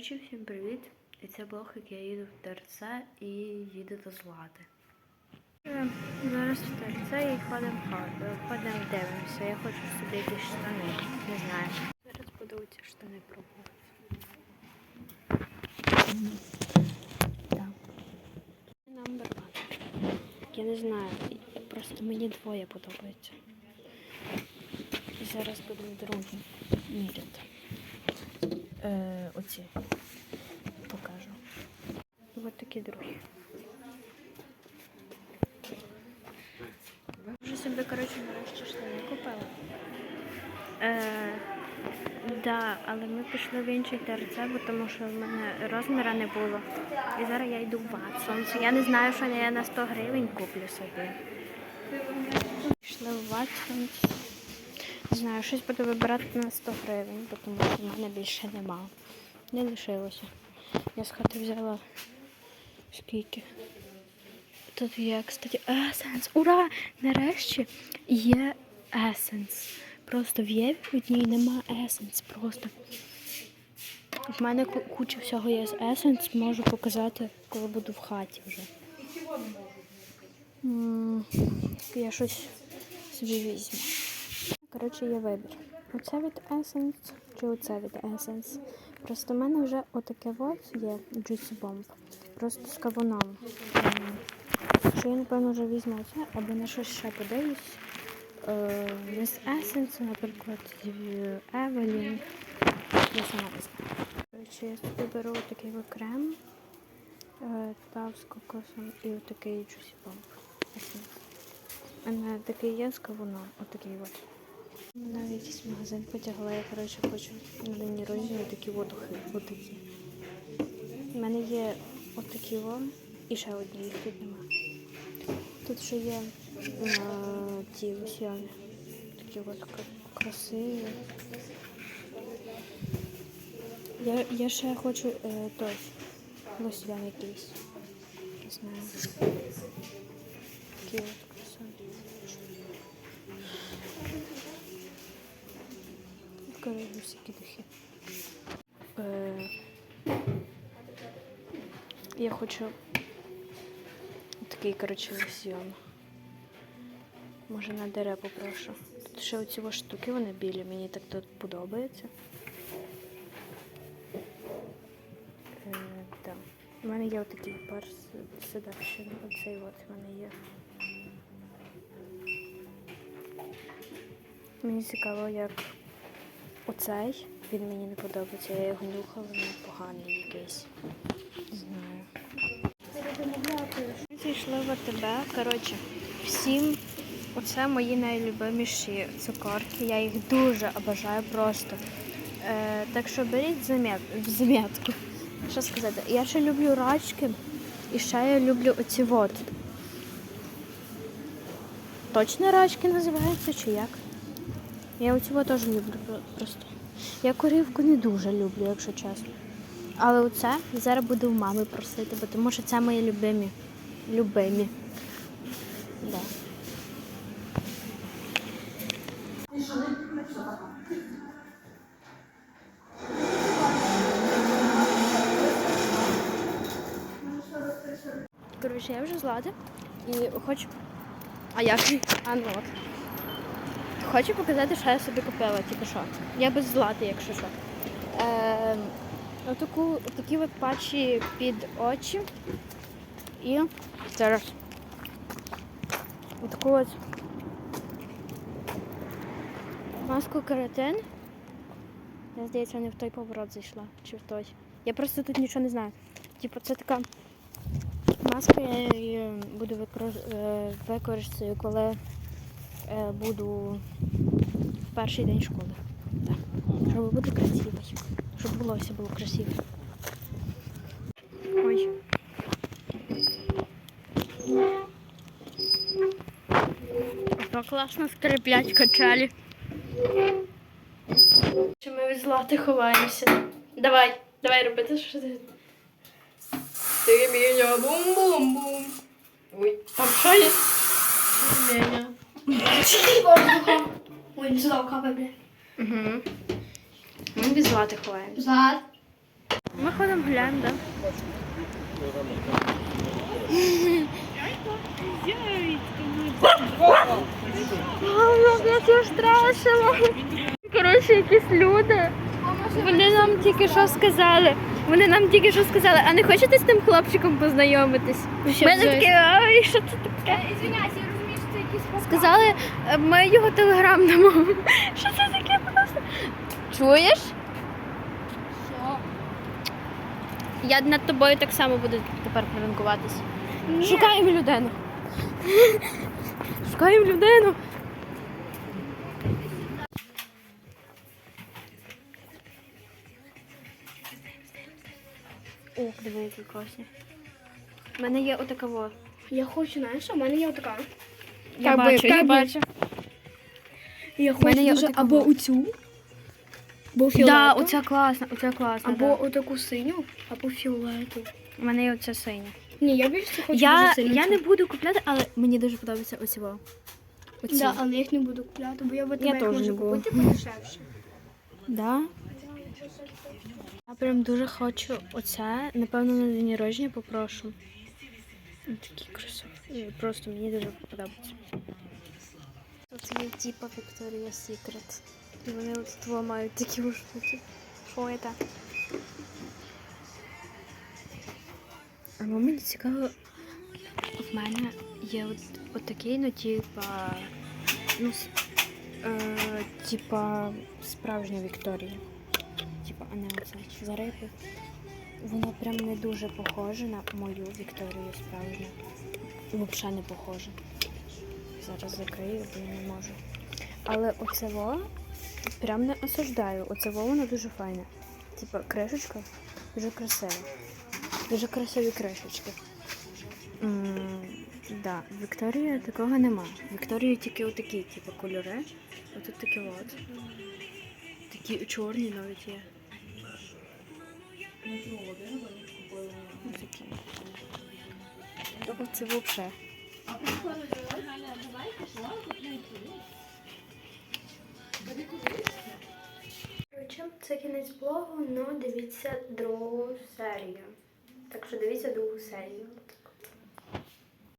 Коротше, всім привіт. І це блог, як я їду в ТРЦ і їду до Злати. Е, Зараз в ТРЦ і ходимо ходимо, ходимо дивимося. Я хочу собі якісь штани. Не знаю. Зараз буду ці штани пробувати. Так. Number one. Я не знаю. Просто мені двоє подобається. І зараз будемо другі міряти. Е, оці покажу. Ось такі другі. Вже собі, коротше, нарешті штани купила. Е, да, але ми пішли в інший ТРЦ, бо тому що в мене розміра не було. І зараз я йду в Ватсонс. Я не знаю, що я на 100 гривень куплю собі. Пішли в Ватсонс. Не знаю, щось буду вибирати на 100 гривень, тому що в мене більше нема. Не лишилося. Я з хати взяла скільки. Тут є, кстати, есенс. Ура! Нарешті є есенс. Просто в Єві одній нема есенс. Просто. В мене куча всього є з есенс, можу показати, коли буду в хаті вже. Я щось собі візьму. Коротше, є вибір. Оце від Essence чи оце від Essence. Просто в мене вже отаке от є Juicy Bomb. Просто з кавуном. М, Що я, напевно, вже візьму оце, або на щось ще подивлюсь. Е, З Essence, наприклад, Evelyn. Я сама знаю. Коротше, я собі беру такий крем. е, Та з кокосом і отакий Juicy Bomb. У мене такий є з кавуном, отакий от. Навіть якийсь магазин потягла, я коротше хочу на день народження такі водухи. Отакі. У мене є отакі о, і ще одні, їх тут нема. Тут ще є е, ті лосьйони. Такі от красиві. Я, я ще хочу е, той лосьйон якийсь. Не знаю. Такі от красиві. Коротше, всякі духи. Е, я хочу такий, коротше, лосьйон. Може на дере попрошу. Тут ще оці штуки, вони білі, мені так тут подобається. Е, да. У мене є отакий пар седакшн. Оцей от в мене є. Мені цікаво, як оцей. Він мені не подобається. Я його нюхала, він поганий якийсь. Не знаю. Ми зайшли в АТБ. Коротше, всім оце мої найлюбиміші цукорки. Я їх дуже обожаю просто. Е, так що беріть замет, в замітку. Що сказати? Я ще люблю рачки і ще я люблю оці вот. Точно рачки називаються чи як? Я оцю вот теж люблю просто. Я корівку не дуже люблю, якщо чесно. Але оце зараз буду в мами просити, бо тому що це мої любимі. Любимі. Да. Коротше, я вже злада і хочу. А як? А ну от. Хочу показати, що я собі купила, тільки що. Я без злати, якщо що. Е, отаку, такі от патчі під очі. І зараз. Отаку от маску каратин. Я здається, не в той поворот зайшла, чи в той. Я просто тут нічого не знаю. Типу, це така маска, я її буду викор- е, коли е, буду в перший день школи. Так. Щоб бути красивою. Щоб волосся було красиве. Ой. Ото класно скриплять качалі. Чи ми від злати ховаємося? Давай, давай робити що ти. Ти бум-бум-бум. Ой, там що є? Ти воздухом. Ой, не сюди капає, бля. Угу. Ми від злати ховаємося. Зад. Ми гуляємо, так? Я це страшила. Коротше, якісь люди. Вони нам тільки що сказали. Вони нам тільки що сказали, а не хочете з тим хлопчиком познайомитись? У мене таке, ой, що це таке? Извиняйся, Сказали, е, ми його телеграм дамо. Що це таке просто? Чуєш? Я над тобою так само буду тепер пранкуватись. Шукаємо людину. Шукаємо людину. Ох, диви, які класні. У мене є отакого. Я хочу, знаєш, у мене є така. Я Так би- бачу, я так би- бачу. Я мене хочу є дуже отака або вот. оцю, або Да, фіолетову, оця класна, оця класна. або да. отаку синю, або фіолетову. У мене є оця синя. Ні, я більше хочу Я, дуже сильно я не буду купляти, але мені дуже подобається во. Оці. Да, але я їх не буду купляти, бо я в тебе теж можу не буду. купити подешевше. Да? Я прям дуже хочу оце. Напевно, на день народження попрошу. Ось Такі красиві. Просто мені дуже подобається. Тут є типа Victoria's Secret. І вони от тут мають такі штуки. Що це? А мені цікаво, в мене є от, от такий, ну, типа, ну, с- е, типа, справжня Вікторія. Типа, а не оце. Зариби. Воно прям не дуже похоже на мою Вікторію справжню. Взагалі не похоже. Зараз закрию, бо я не можу. Але оце во прям не осуждаю. Оце во воно дуже файне. Типа кришечка дуже красива. Дуже красиві кришечки. Да, в Вікторії такого нема. В Вікторії тільки отакі, типу, кольори. Отут такі от. Такі чорні навіть є. Такі. Тобто це взагалі. Це кінець блогу, але дивіться другу серію. Так що дивіться другу серію.